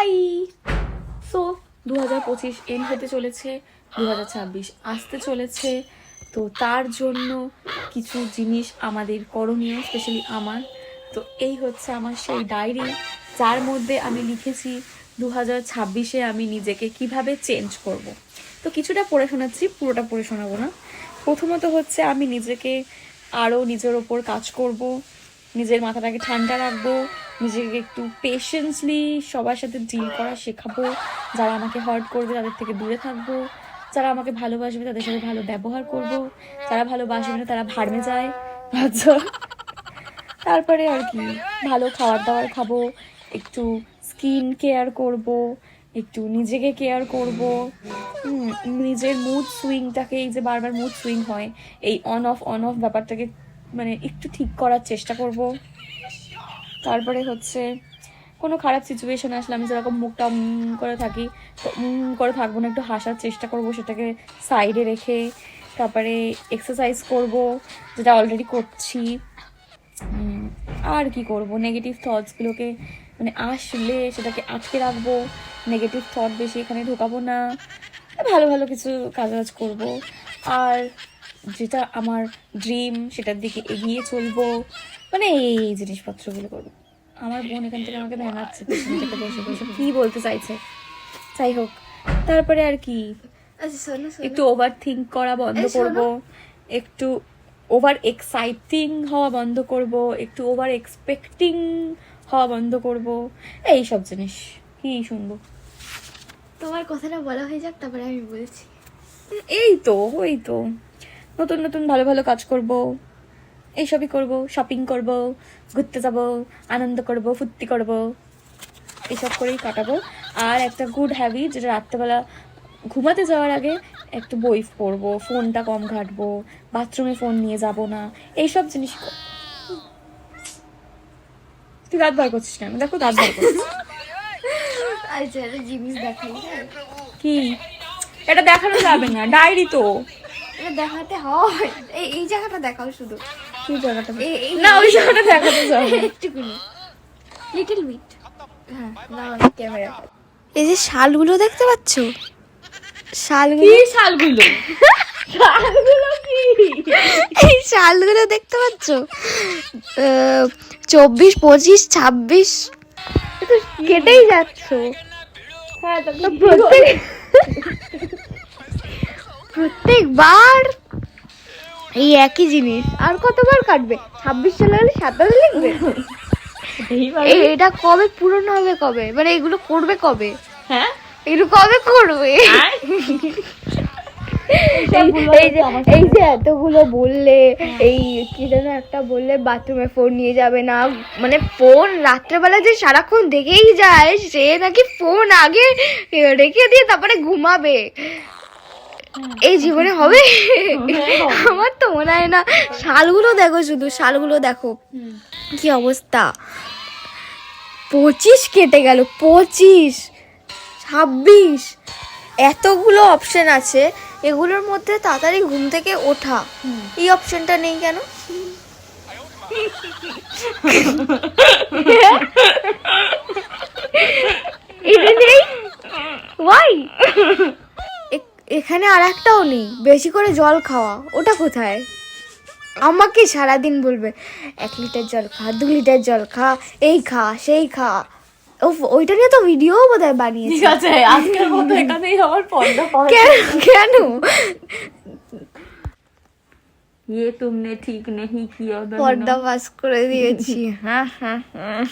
High so দু হাজার পঁচিশ এন হতে চলেছে দু হাজার ছাব্বিশ আসতে চলেছে। তো তার জন্য কিছু জিনিস আমাদের করণীয় স্পেশালি আমার। তো এই হচ্ছে আমার সেই ডায়েরি যার মধ্যে আমি লিখেছি দু হাজার ছাব্বিশে আমি নিজেকে কীভাবে চেঞ্জ করব। তো কিছুটা পড়ে শোনাচ্ছি, পুরোটা পড়ে শোনাবো না। প্রথমত হচ্ছে আমি নিজেকে আরও নিজের ওপর কাজ করব, নিজের মাথাটাকে ঠান্ডা রাখব নিজেকে একটু পেশেন্সলি সবার সাথে ডিল করা শেখাবো। যারা আমাকে হার্ট করবে, তাদের থেকে দূরে থাকব। যারা আমাকে ভালোবাসবে, তাদের সাথে ভালো ব্যবহার করব। যারা ভালোবাসবে না, তারা ভাড়মে যায়। তারপরে আর কি, ভালো খাবার দাবার খাব, একটু স্কিন কেয়ার করব, একটু নিজেকে কেয়ার করব। নিজের মুড সুইংটাকে এই যে বারবার মুড সুইং হয়, এই অন অফ অন অফ ব্যাপারটাকে মানে একটু ঠিক করার চেষ্টা করব। তারপরে হচ্ছে কোনো খারাপ সিচুয়েশানে আসলে আমি যেরকম মুখটা করে থাকি করে থাকব না, একটু হাসার চেষ্টা করব, সেটাকে সাইডে রেখে তারপরে এক্সারসাইজ করব, যেটা অলরেডি করছি। আর কি করব? নেগেটিভ থটসগুলোকে মানে আসলে সেটাকে আটকে রাখব নেগেটিভ থট বেশি এখানে ঢোকাবো না, ভালো ভালো কিছু কাজ বাজ করব। আর যেটা আমার ড্রিম সেটার দিকে এগিয়ে চলবো। মানে এই জিনিসপত্রগুলো করব। আমার বোন এখান থেকে আমাকে দেখাচ্ছে পেছন থেকে বসে বসে কি বলতে চাইছে। যাই হোক তারপরে আর কি আচ্ছা একটু ওভার থিঙ্ক করা বন্ধ করব একটু ওভার এক্সাইটিং হওয়া বন্ধ করব একটু ওভার এক্সপেক্টিং হওয়া বন্ধ করব এই সব জিনিস কি শুনব। তোমার কথাটা বলা হয়ে যাক তারপরে আমি বলছি। এই তো ওই তো। নতুন নতুন ভালো ভালো কাজ করব। এইসবই করব শপিং করব ঘুরতে যাব আনন্দ করব ফুর্তি করব। এইসব করেই কাটাবো। আর একটা গুড হ্যাবিট যেটা রাত্রেবেলা ঘুমাতে যাওয়ার আগে একটু বই পড়ব ফোনটা কম ঘাটবো বাথরুমে ফোন নিয়ে যাব না এইসব জিনিস তুই দাঁত বার করছিস কেন? দেখো দাঁত বার করছিস আচ্ছা জিনিস দেখাই হ্যাঁ? কি? এটা দেখানো যাবে না ডায়েরি তো। এটা দেখাতে হয়। এই এই জায়গাটা দেখাও শুধু। কি জায়গাটা না ওই জায়গাটা দেখাতে। একটুকুনি। লিটল বিট হ্যাঁ ক্যামেরা এই যে শালগুলো দেখতে পাচ্ছ? শালগুলো কি শালগুলো? শালগুলো কি? এই শালগুলো দেখতে পাচ্ছ? চব্বিশ পঁচিশ ছাব্বিশ। কেটেই যাচ্ছ। হ্যাঁ প্রত্যেক প্রত্যেকবার এই একই জিনিস। আর কতবার কাটবে? ছাব্বিশ সালে হলে সাতাশ লিখবে? এই এটা কবে পূরণ হবে কবে? মানে এগুলো করবে কবে? হ্যাঁ? এগুলো কবে করবে? এই যে এতগুলো বললে এই কি যেন একটা বললে বাথরুমে ফোন নিয়ে যাবে না। মানে ফোন রাত্রেবেলা যে সারাক্ষণ দেখেই যায় সে নাকি ফোন আগে রেখে দিয়ে তারপরে ঘুমাবে। এই জীবনে হবে? আমার তো মনে হয় না। শালগুলো দেখো শুধু শালগুলো দেখো। কি অবস্থা? পঁচিশ কেটে গেল পঁচিশ ছাব্বিশ। এতগুলো অপশন আছে এগুলোর মধ্যে তাড়াতাড়ি ঘুম থেকে ওঠা। এই অপশনটা নেই কেন এটা নেই ওয়াই এখানে আর একটাও নেই বেশি করে জল খাওয়া ওটা কোথায় আমাকে সারাদিন বলবে এক লিটার জল খা দু লিটার জল খা এই খা সেই খা ও ওইটা নিয়ে তো ভিডিও বোধহয় বানিয়েছে ঠিক আছে আজকের মতো এখানেই আমার পর্দা পড়ে কেন কেন ये तुमने ठीक नहीं किया बहना। পর্দা পাস করে দিয়েছি হ্যাঁ হ্যাঁ হ্যাঁ